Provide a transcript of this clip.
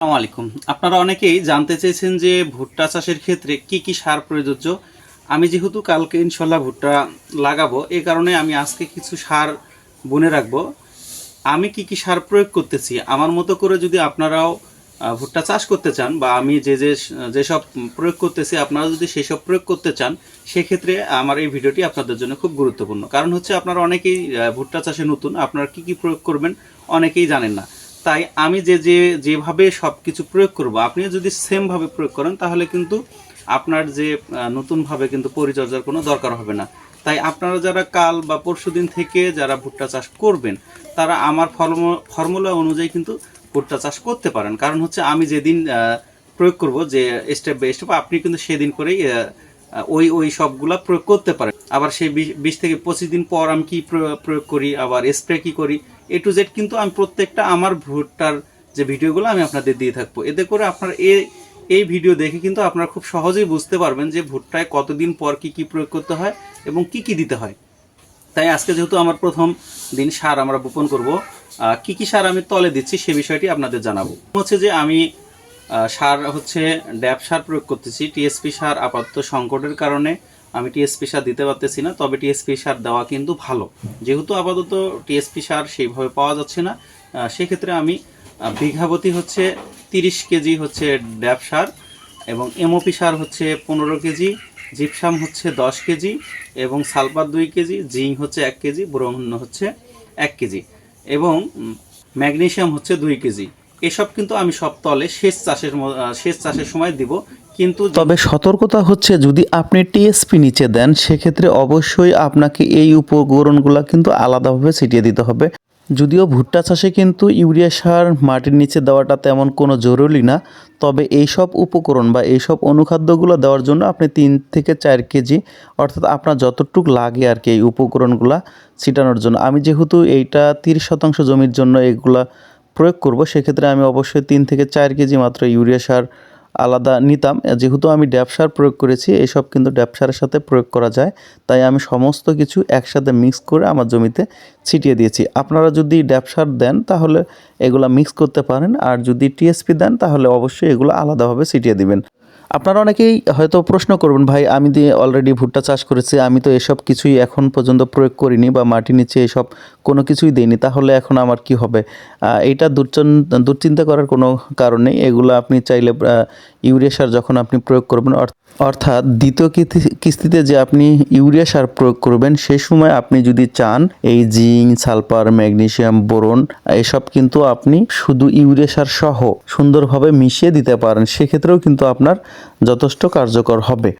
আসসালামু আলাইকুম। আপনারা অনেকেই জানতে চেয়েছেন যে ভুট্টা চাষের ক্ষেত্রে কি কি সার প্রযোজ্য। আমি যেহেতু কালকে ইনশাল্লাহ ভুট্টা লাগাবো, এ কারণে আমি আজকে কিছু সার বুনে রাখব। আমি কি কি সার প্রয়োগ করতেছি, আমার মতো করে যদি আপনারাও ভুট্টা চাষ করতে চান বা আমি যে যে যেসব প্রয়োগ করতেছি, আপনারা যদি সেসব প্রয়োগ করতে চান, সেক্ষেত্রে আমার এই ভিডিওটি আপনাদের জন্য খুব গুরুত্বপূর্ণ। কারণ হচ্ছে আপনারা অনেকেই ভুট্টা চাষে নতুন, আপনারা কি কি প্রয়োগ করবেন অনেকেই জানেন না। তাই আমি যে যে, যেভাবে সব কিছু প্রয়োগ করব আপনি যদি সেমভাবে প্রয়োগ করেন, তাহলে কিন্তু আপনার যে নতুনভাবে কিন্তু পরিচর্যার কোনো দরকার হবে না। তাই আপনারা যারা কাল বা পরশু দিন থেকে যারা ভুট্টা চাষ করবেন, তারা আমার ফর্ম- ফর্মুলা অনুযায়ী কিন্তু ভুট্টা চাষ করতে পারেন। কারণ হচ্ছে আমি যেদিন প্রয়োগ করব, যে স্টেপ বাই স্টেপ আপনি কিন্তু সেদিন করেই ওই ওই সবগুলা প্রয়োগ করতে পারেন। আবার সেই বিশ- থেকে পঁচিশ দিন পর আমি কি প্রয়োগ করি, আবার স্প্রে কি করি এ টু জেড কিন্তু আমি প্রত্যেকটা আমার ভুট্টার যে ভিডিওগুলো আমি আপনাদের দিয়ে থাকব। এতে করে আপনার এ, এই ভিডিও দেখে কিন্তু আপনারা খুব সহজেই বুঝতে পারবেন যে ভুট্টায় কতদিন পর কি কি প্রয়োগ করতে হয় এবং কি কি দিতে হয়। তাই আজকে যেহেতু আমার প্রথম দিন সার আমরা বোপন করব কি কি সার আমি তলে দিচ্ছি সে বিষয়টি আপনাদের জানাব। হচ্ছে যে আমি সার হচ্ছে ড্যাপ সার প্রয়োগ করতেছি টিএসপি সার আপাতত সংকটের কারণে। আমি টিএসপি সার দিতে পারতেছি না তবে টিএসপি সার দেওয়া কিন্তু ভালো। যেহেতু আপাতত টিএসপি সার সেইভাবে পাওয়া যাচ্ছে না সেক্ষেত্রে আমি আহ, বিঘাপতি হচ্ছে তিরিশ কেজি হচ্ছে ড্যাপ সার এবং এমওপি সার হচ্ছে পনেরো কেজি জিপসাম হচ্ছে দশ কেজি এবং সালফার দুই কেজি জিঙ্ক হচ্ছে এক কেজি ব্রোম হচ্ছে এক কেজি এবং উম, ম্যাগনেসিয়াম হচ্ছে দুই কেজি। এসব কিন্তু আমি সব তলে সেচ চাষের সেচ চাষের সময় দিব। কিন্তু তবে সতর্কতা হচ্ছে, যদি আপনি টিএসপি নিচে দেন, সেক্ষেত্রে অবশ্যই আপনাকে এই উপকরণগুলো কিন্তু আলাদাভাবে ছিটিয়ে দিতে হবে। যদিও ভুট্টা চাষে কিন্তু ইউরিয়া সার মাটির নিচে দেওয়াটা তেমন কোনো জরুরি না, তবে এইসব উপকরণ বা এইসব অনুখাদ্যগুলো দেওয়ার জন্য আপনি তিন থেকে চার কেজি, অর্থাৎ আপনার যতটুক লাগে আর কি এই উপকরণগুলো ছিটানোর জন্য। আমি যেহেতু এইটা তিরিশ শতাংশ জমির জন্য এগুলা প্রয়োগ করব, সেক্ষেত্রে আমি অবশ্যই তিন থেকে চার কেজি মাত্র ইউরিয়া সার আলাদা নিতাম। যেহেতু আমি ড্যাপ সার প্রয়োগ করেছি, এসব কিন্তু ড্যাপ সারের সাথে প্রয়োগ করা যায়। তাই আমি সমস্ত কিছু একসাথে মিক্স করে আমার জমিতে ছিটিয়ে দিয়েছি। আপনারা যদি ড্যাপ সার দেন, তাহলে এগুলো মিক্স করতে পারেন। আর যদি টিএসপি দেন, তাহলে অবশ্যই এগুলো আলাদাভাবে ছিটিয়ে দিবেন। আপনারা অনেকেই হয়তো প্রশ্ন করবেন, ভাই, আমি দিয়ে অলরেডি ভুট্টা চাষ করেছি, আমি তো এসব কিছুই এখন পর্যন্ত প্রয়োগ করিনি বা মাটি নিচে এসব কোনো কিছুই দিইনি, তাহলে এখন আমার কি হবে? এটা দুর্চন- দুশ্চিন্তা করার কোনো কারণ নেই। এগুলো আপনি চাইলে ইউরিয়া সার যখন আপনি প্রয়োগ করবেন, অর্থ- অর্থাৎ দ্বিতীয় কিস্তিতে যে আপনি ইউরিয়া সার প্রয়োগ করবেন, সে সময় আপনি যদি চান, এই জিঙ্ক, সালফার, ম্যাগনেশিয়াম, বোরন, এসব কিন্তু আপনি শুধু ইউরিয়া সার সহ সুন্দরভাবে মিশিয়ে দিতে পারেন, সেক্ষেত্রেও কিন্তু আপনার যথেষ্ট কার্যকর হবে।